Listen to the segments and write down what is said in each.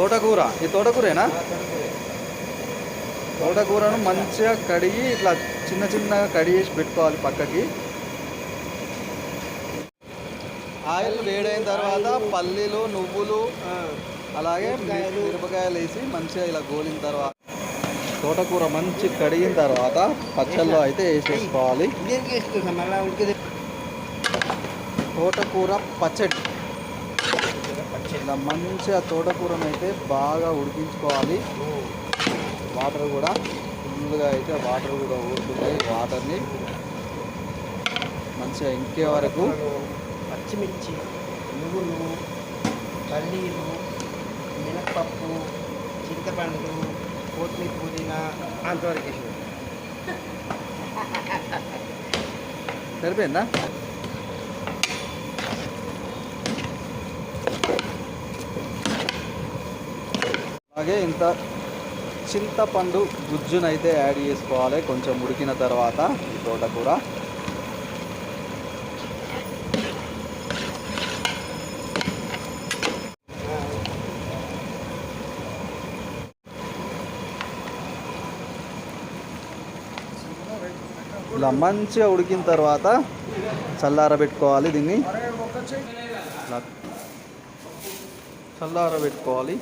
తోటకూర. ఈ తోటకూరేనా? తోటకూరను మంచిగా కడిగి ఇట్లా చిన్న చిన్నగా కడిగేసి పెట్టుకోవాలి పక్కకి. ఆయిల్ వేడైన తర్వాత పల్లీలు నువ్వులు అలాగే మిరపకాయలు. వేసి మంచిగా ఇలా గోలిన తర్వాత తోటకూర మంచి కడిగిన తర్వాత పచ్చళ్ళలో అయితే వేసేసుకోవాలి. తోటకూర పచ్చడి. ఇలా మంచిగా తోటకూరను అయితే బాగా ఉడికించుకోవాలి. వాటర్ కూడా ఫుల్గా అయితే వాటర్ కూడా ఊరుతున్నాయి. వాటర్ని మంచిగా ఇంకే వరకు పచ్చిమిర్చి నువ్వులు పల్లీలు మినప్పప్పు చింతపండు కొత్తిమీర పుదీనా అంతవరకు. సరిపోయిందా? అలాగే ఇంత చింతపండు గుజ్జునైతే యాడ్ చేసుకోవాలి. కొంచెం ఉడికిన తర్వాత ఈ తోటకూర ఇలా మంచిగా ఉడికిన తర్వాత చల్లారబెట్టుకోవాలి దీన్ని. చల్లారబెట్టుకోవాలి.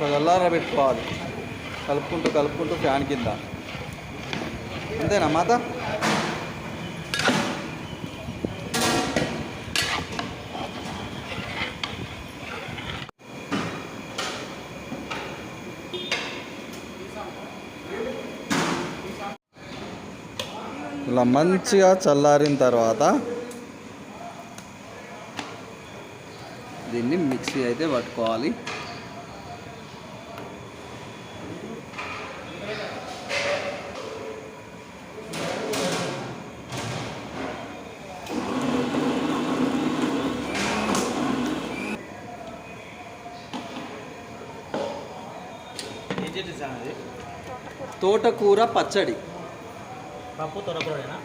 చల్లార పెట్టుకోవాలి కలుపుకుంటూ కలుపుకుంటూ ఫ్యాన్ కింద. అంతేనా మాత? ఇలా మంచిగా చల్లారిన తర్వాత దీన్ని మిక్సీ అయితే పట్టుకోవాలి. తోటకూర పచ్చడి. పప్పు తొలకూడేనా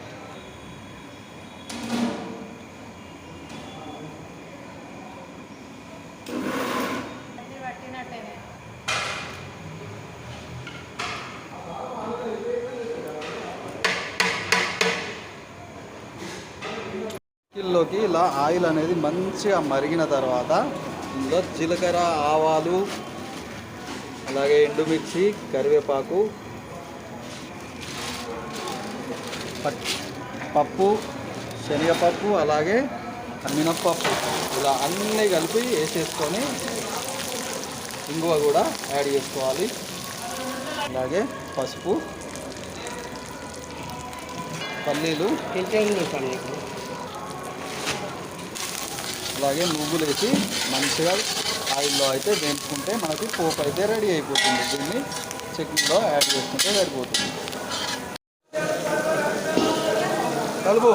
కిల్లోకి ఇలా ఆయిల్ అనేది మంచిగా మరిగిన తర్వాత ఇందులో జీలకర్ర ఆవాలు అలాగే ఎండుమిర్చి కరివేపాకు పప్పు శనగపప్పు అలాగే మినప్పప్పు. ఇలా అన్నీ కలిపి వేసేసుకొని ఇంగువ కూడా యాడ్ చేసుకోవాలి. అలాగే పసుపు పల్లీలు అలాగే నువ్వులు వేసి మంచిగా ఆయిల్లో అయితే వేపుకుంటే మనకి పోపు అయితే రెడీ అయిపోతుంది. దీన్ని చట్నీలో యాడ్ చేసుకుంటే సరిపోతుంది. కలుపు.